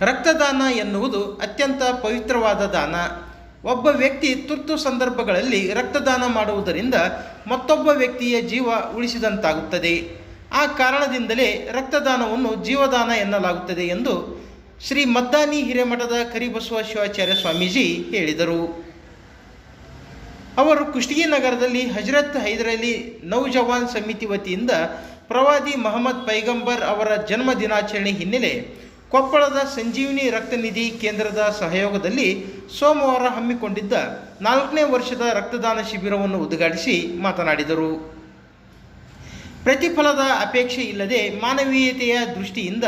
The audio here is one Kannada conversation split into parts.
ರಕ್ತದಾನ ಎನ್ನುವುದು ಅತ್ಯಂತ ಪವಿತ್ರವಾದ ದಾನ. ಒಬ್ಬ ವ್ಯಕ್ತಿ ತುರ್ತು ಸಂದರ್ಭಗಳಲ್ಲಿ ರಕ್ತದಾನ ಮಾಡುವುದರಿಂದ ಮತ್ತೊಬ್ಬ ವ್ಯಕ್ತಿಯ ಜೀವ ಉಳಿಸಿದಂತಾಗುತ್ತದೆ. ಆ ಕಾರಣದಿಂದಲೇ ರಕ್ತದಾನವನ್ನು ಜೀವದಾನ ಎನ್ನಲಾಗುತ್ತದೆ ಎಂದು ಶ್ರೀ ಮದ್ದಾನಿ ಹಿರೇಮಠದ ಕರಿಬಸವ ಶಿವಾಚಾರ್ಯ ಸ್ವಾಮೀಜಿ ಹೇಳಿದರು. ಅವರು ಕುಷ್ಟಗಿ ನಗರದಲ್ಲಿ ಹಜರತ್ ಹೈದರಲಿ ನೌಜವಾನ್ ಸಮಿತಿ ವತಿಯಿಂದ ಪ್ರವಾದಿ ಮಹಮ್ಮದ್ ಪೈಗಂಬರ್ ಅವರ ಜನ್ಮ ದಿನಾಚರಣೆ ಹಿನ್ನೆಲೆ ಕೊಪ್ಪಳದ ಸಂಜೀವಿನಿ ರಕ್ತನಿಧಿ ಕೇಂದ್ರದ ಸಹಯೋಗದಲ್ಲಿ ಸೋಮವಾರ ಹಮ್ಮಿಕೊಂಡಿದ್ದ ನಾಲ್ಕನೇ ವರ್ಷದ ರಕ್ತದಾನ ಶಿಬಿರವನ್ನು ಉದ್ಘಾಟಿಸಿ ಮಾತನಾಡಿದರು. ಪ್ರತಿಫಲದ ಅಪೇಕ್ಷೆ ಇಲ್ಲದೆ ಮಾನವೀಯತೆಯ ದೃಷ್ಟಿಯಿಂದ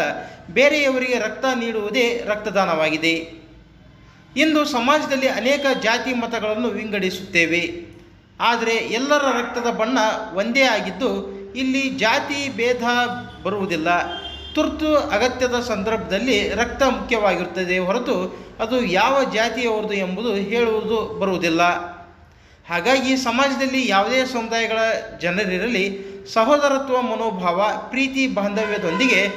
ಬೇರೆಯವರಿಗೆ ರಕ್ತ ನೀಡುವುದೇ ರಕ್ತದಾನವಾಗಿದೆ. ಇಂದು ಸಮಾಜದಲ್ಲಿ ಅನೇಕ ಜಾತಿ ಮತಗಳನ್ನು ವಿಂಗಡಿಸುತ್ತೇವೆ. ಆದರೆ ಎಲ್ಲರ ರಕ್ತದ ಬಣ್ಣ ಒಂದೇ ಆಗಿದ್ದು ಇಲ್ಲಿ ಜಾತಿ ಭೇದ ಬರುವುದಿಲ್ಲ. ತುರ್ತು ಅಗತ್ಯದ ಸಂದರ್ಭದಲ್ಲಿ ರಕ್ತ ಮುಖ್ಯವಾಗಿರುತ್ತದೆ ಹೊರತು ಅದು ಯಾವ ಜಾತಿಯವರದು ಎಂಬುದು ಹೇಳುವುದು ಬರುವುದಿಲ್ಲ. ಹಾಗಾಗಿ ಸಮಾಜದಲ್ಲಿ ಯಾವುದೇ ಸಮುದಾಯಗಳ ಜನರಿರಲಿ ಸಹೋದರತ್ವ, ಮನೋಭಾವ, ಪ್ರೀತಿ, ಬಾಂಧವ್ಯದೊಂದಿಗೆ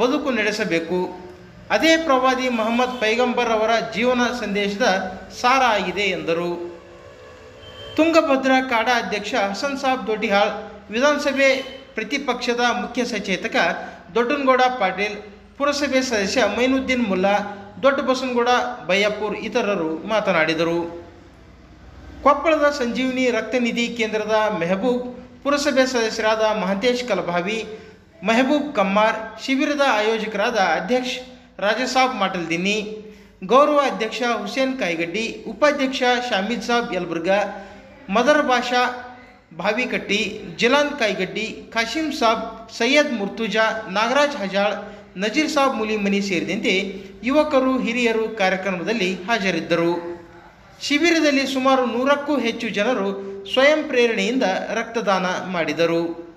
ಬದುಕು ನಡೆಸಬೇಕು. ಅದೇ ಪ್ರವಾದಿ ಮೊಹಮ್ಮದ್ ಪೈಗಂಬರ್ ಅವರ ಜೀವನ ಸಂದೇಶದ ಸಾರ ಆಗಿದೆ ಎಂದರು. ತುಂಗಭದ್ರಾ ಕಾಡಾ ಅಧ್ಯಕ್ಷ ಹಸನ್ ಸಾಬ್ ದೊಡ್ಡಿಹಾಳ್ ವಿಧಾನಸಭೆ ಪ್ರತಿಪಕ್ಷದ ಮುಖ್ಯ ಸಚೇತಕ ದೊಡ್ಡನಗೌಡ, ಪಾಟೀಲ್, ಪುರಸಭೆ ಸದಸ್ಯ ಮೈನುದ್ದೀನ್ ಮುಲ್ಲಾ, ದೊಡ್ಡ ಬಸನಗೌಡ ಬಯ್ಯಾಪುರ್ ಇತರರು ಮಾತನಾಡಿದರು. ಕೊಪ್ಪಳದ ಸಂಜೀವಿನಿ ರಕ್ತನಿಧಿ ಕೇಂದ್ರದ ಮೆಹಬೂಬ್, ಪುರಸಭೆ ಸದಸ್ಯರಾದ ಮಹಂತೇಶ್ ಕಲಭಾವಿ, ಮೆಹಬೂಬ್ ಕಮ್ಮಾರ್, ಶಿಬಿರದ ಆಯೋಜಕರಾದ ಅಧ್ಯಕ್ಷ ರಾಜಸಾಬ್ ಮಾಟಲ್ದಿನ್ನಿ ಗೌರವ ಅಧ್ಯಕ್ಷ ಹುಸೇನ್ ಕಾಯ್ಗಡ್ಡಿ, ಉಪಾಧ್ಯಕ್ಷ ಶಾಮೀದ್ ಸಾಬ್ ಯಲ್ಬುರ್ಗ, ಮದರ್ ಭಾಷಾ ಭಾವಿಕಟ್ಟಿ, ಜಲಾನ್ ಕಾಯ್ಗಡ್ಡಿ, ಖಾಶಿಂ ಸಾಬ್ ಸೈಯದ್ ಮುರ್ತುಜಾ ನಾಗರಾಜ್ ಹಜಾಳ್, ನಜೀರ್ ಸಾಬ್ ಮುಲಿಮನಿ ಸೇರಿದಂತೆ ಯುವಕರು, ಹಿರಿಯರು ಕಾರ್ಯಕ್ರಮದಲ್ಲಿ ಹಾಜರಿದ್ದರು. ಶಿಬಿರದಲ್ಲಿ ಸುಮಾರು ನೂರಕ್ಕೂ ಹೆಚ್ಚು ಜನರು ಸ್ವಯಂ ಪ್ರೇರಣೆಯಿಂದ ರಕ್ತದಾನ ಮಾಡಿದರು.